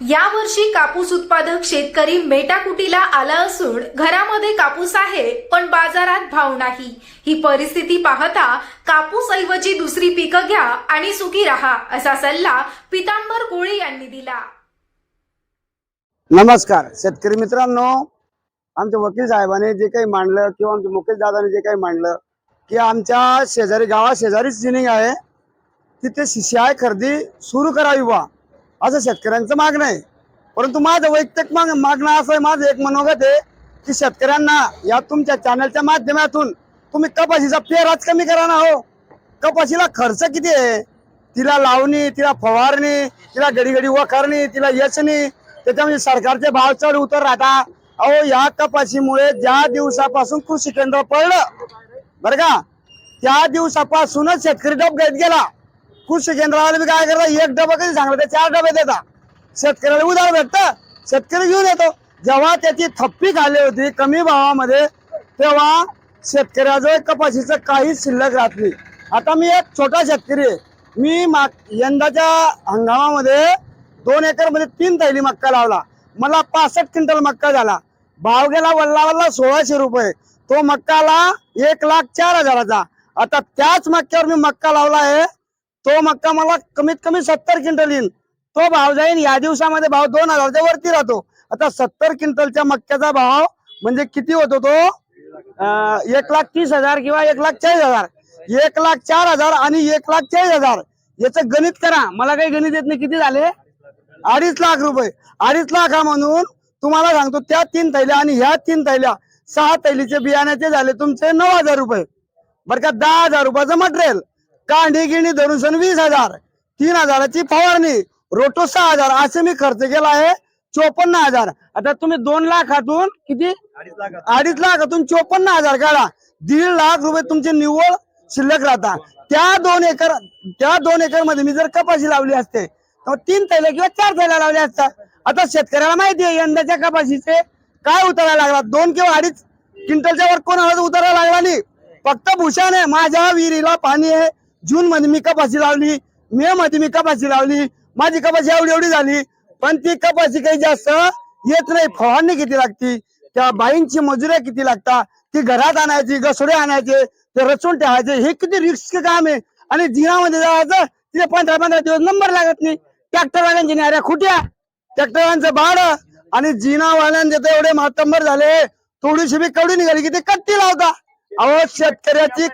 यावर्षी कापूस उत्पादक शेतकरी मेटाकुटीला आला असून घरामध्ये कापूस आहे पण बाजारात भाव नाही. ही परिस्थिती पाहता कापूस ऐवजी दुसरी पिकं घ्या आणि सुखी राहा असा सल्ला पितांबर कोळी यांनी दिला. नमस्कार शेतकरी मित्रांनो आमच्या वकील साहेबाने जे काही मांडलं किंवा आमच्या मुकेश दादाने जे काही मांडलं की आमच्या शेजारी गावा शेजारीच जिनिंग आहे तिथे शिष्याय खरेदी सुरू करावी बा असं शेतकऱ्यांचं मागणं आहे. परंतु माझं वैयक्तिक माग मागणं असं आहे माझं एक मनोगत आहे की शेतकऱ्यांना या तुमच्या चॅनलच्या माध्यमातून तुम्ही कपाशीचा पेराच कमी करा ना हो. कपाशीला खर्च किती आहे? तिला लावणी तिला फवारणी तिला घडी घडी वखारणी तिला यचणी त्याच्यामध्ये सरकारचे भाव चढ उतर राहता. अहो या कपाशीमुळे ज्या दिवसापासून कृषी केंद्र पडलं बरं का? त्या दिवसापासूनच शेतकरी डब घेत गेला. कृषी केंद्रावाले बी काय करता एक डबा कधी सांगला ते चार डबे देतात. शेतकऱ्याला उधार भेटतं. शेतकरी घेऊन येतो. जेव्हा त्याची थप्पी खाली होती कमी भावामध्ये तेव्हा शेतकऱ्याजवळ कपाशीचं काहीच शिल्लक राहत नाही. आता मी एक छोटा शेतकरी आहे. मी माग यंदाच्या हंगामामध्ये दोन एकरमध्ये तीन थैली मक्का लावला. मला पासष्ट क्विंटल मक्का झाला. भाव गेला वल्ला वल्ला सोळाशे रुपये. तो मक्काला एक लाख चार हजाराचा. आता त्याच मक्क्यावर मी मक्का लावला आहे. तो मक्का मला कमीत कमी सत्तर क्विंटल येईल. तो भाव जाईल या दिवसामध्ये भाव दोन हजारच्या वरती राहतो. आता सत्तर क्विंटलच्या मक्क्याचा भाव म्हणजे किती होतो तो? एक लाख तीस हजार किंवा एक लाख चाळीस हजार. एक लाख चार हजार आणि एक लाख चाळीस हजार. याचं गणित करा. मला काही गणित येत नाही. किती झाले? अडीच लाख रुपये. अडीच लाख म्हणून तुम्हाला सांगतो त्या तीन थैल्या आणि ह्या तीन थैल्या सहा थैलीचे बियाण्याचे झाले तुमचे नऊ हजार रुपये. बरं का दहा हजार रुपयाचं मटेरियल कांडी गिणी धरून सण वीस हजार तीन हजाराची फवारणी रोटो सहा हजार असे मी खर्च केला आहे चोपन्न हजार. आता तुम्ही दोन लाखातून किती? अडीच लाखातून. चोपन्न हजार काढा. दीड लाख रुपये तुमचे निव्वळ शिल्लक राहता. त्या दोन एकर त्या दोन एकरमध्ये मी जर कपाशी लावली असते तर तीन थैल्या किंवा चार थैल्या लावल्या असत्या आता शेतकऱ्याला माहिती आहे यंदाच्या कपाशीचे काय उतरायला लागला? दोन किंवा अडीच क्विंटलच्या वर कोणाला उतरायला लागला नाही. फक्त भूषण आहे माझ्या विहिरीला पाणी आहे जून मध्ये मी कपाशी लावली मे मध्ये मी कपाशी लावली माझी कपाशी एवढी एवढी झाली पण ती कपाशी काही जास्त येत नाही. फवारणी किती लागती? त्या बाईंची मजुऱ्या किती लागतात ती घरात आणायची घसोडे आणायचे ते रचून ठेवायचे हे किती रिस्क काम आहे? आणि जिनामध्ये जायचं तिथे पंधरा पंधरा दिवस नंबर लागत नाही. ट्रॅक्टरवाल्यांची न्याऱ्या खुट्या ट्रॅक्टरवाल्यांचं बाळ आणि जिनावाल्यांचे तर एवढे मातंबर झाले थोडीशी बी कवडी निघाली की ते कट्टी लावता. अहो शेतकऱ्याची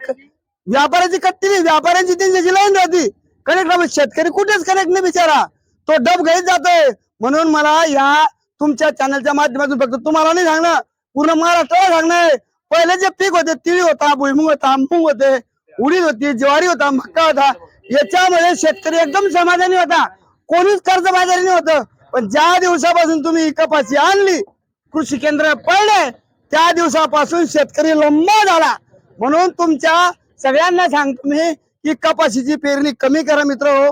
व्यापाऱ्याची कट्टी नाही व्यापाऱ्यांची त्यांच्याची लाईन राहते. कनेक्ट शेतकरी कुठेच कनेक्ट नाही बिचारा. तो डब घेत जातोय. म्हणून मला या तुमच्या चॅनलच्या माध्यमातून फक्त तुम्हाला नाही सांगणं पूर्ण महाराष्ट्राला सांगणं पहिले जे पीक होते तिळी होता भुईमुग होता मूग होते उडीद होती ज्वारी होता मक्का होता याच्यामध्ये शेतकरी एकदम समाधानी होता. कोणीच कर्जबाजारी नाही होतं. पण ज्या दिवसापासून तुम्ही कपाशी आणली कृषी केंद्र पडले त्या दिवसापासून शेतकरी लंबा झाला. म्हणून तुमच्या सगळ्यांना सांगतो मी की कपाशीची पेरणी कमी करा मित्र हो.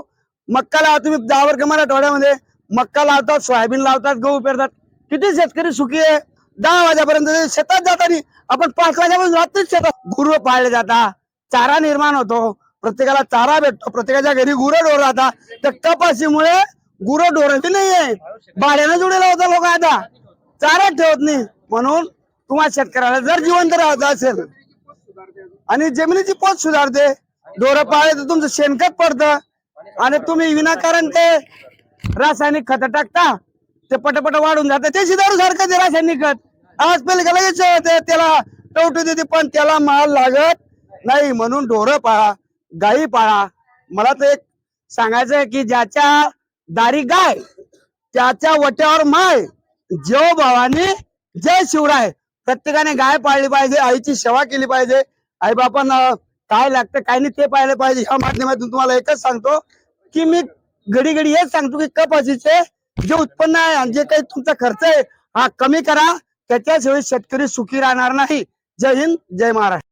मक्का लावा तुम्ही दहा कमाल आठवड्यामध्ये मक्का लावतात सोयाबीन लावतात गहू पेरतात. किती शेतकरी सुखी आहे? दहा वाजेपर्यंत शेतात जातानी आपण पाच वाजेपर्यंत रात्रीच शेतात गुरु पाळले जातात चारा निर्माण होतो. प्रत्येकाला चारा भेटतो. प्रत्येकाच्या घरी गुरं डोर राहतात. तर कपाशीमुळे गुरं ढोर नाहीये. भाड्यानं जुडेला होता लोक आता. चारा ठेवत नाही. म्हणून तुम्हाला शेतकऱ्याला जर जिवंत राहायचं असेल आणि जमिनीची पोत सुधारते. ढोरं पाळले तर तुमचं शेणखत पडतं. आणि तुम्ही विनाकारण ते रासायनिक खत टाकता. ते पटपट वाढून जातं. ते शिदारू सारखं ते रासायनिक खत. आज पहिले का लगेच ते त्याला टवटू देते पण त्याला माल लागत नाही म्हणून ढोरं पाळा गायी पाळा. मला तर एक सांगायचं की ज्याच्या दारी गाय त्याच्या वट्यावर माय जेव भावानी जय शिवराय. प्रत्येकाने गाय पाळली पाहिजे आईची सेवा केली पाहिजे. आई बापांना काय लागतं काय नाही ते पाहिलं पाहिजे. ह्या माध्यमातून तुम्हाला एकच सांगतो की मी घडी घडी हेच सांगतो की कपाशीचे जे उत्पन्न आहे आणि जे काही तुमचा खर्च आहे हा कमी करा. त्याच्याशिवाय शेतकरी सुखी राहणार नाही. जय हिंद जय महाराष्ट्र.